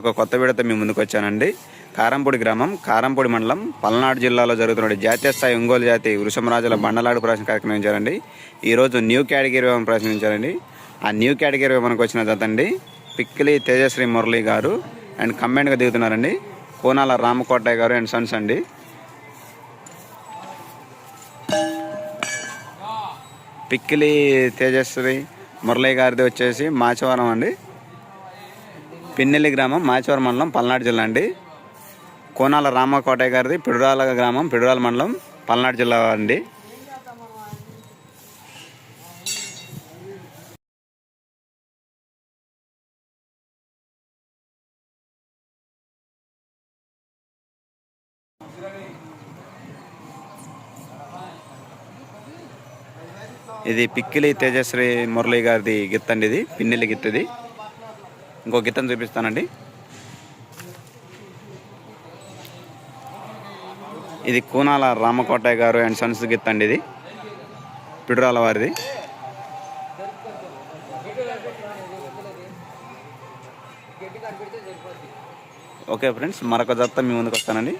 ఒక కొత్త వీడియోతో మీ ముందుకు వచ్చానండి. కారంపూడి గ్రామం కారంపూడి మండలం పల్నాడు జిల్లాలో జరుగుతున్న జాతీయ స్థాయి ఒంగోలు జాతి వృషమరాజుల బండలాడు ప్రదర్శన కార్యక్రమం ఇచ్చారండి ఈరోజు న్యూ కేటగిరీ విమానం ప్రదర్శించారండి ఆ న్యూ కేటగిరీ విమానికి వచ్చిన జత అండి పిక్కిలి తేజశ్రీ మురళి గారు అండ్ కంబైన్గా దిగుతున్నారండి. కోనాల రామకోటయ్య గారు అండ్ సన్స్ అండి. పిక్కిలి తేజశ్రీ మురళి గారిది వచ్చేసి మాచవరం అండి. పిన్నెల్లి గ్రామం మాచవరం మండలం పల్నాడు జిల్లా అండి. కోనాల రామకోటయ్య గారిది పిడురాల గ్రామం పిడురాల మండలం పల్నాడు జిల్లా అండి. ఇది పిక్కిలి తేజశ్రీ మురళి గారిది గిత్తండి ఇది పిన్నెల్లి గిత్తది. ఇంకో గిత్తను చూపిస్తానండి. ఇది కూనాల రామకోటయ్య గారు అండ్ సన్స్ గీత అండి ఇది. పిడురాల వారిది. ఓకే ఫ్రెండ్స్ మరొక జత మీ ముందుకు వస్తానండి.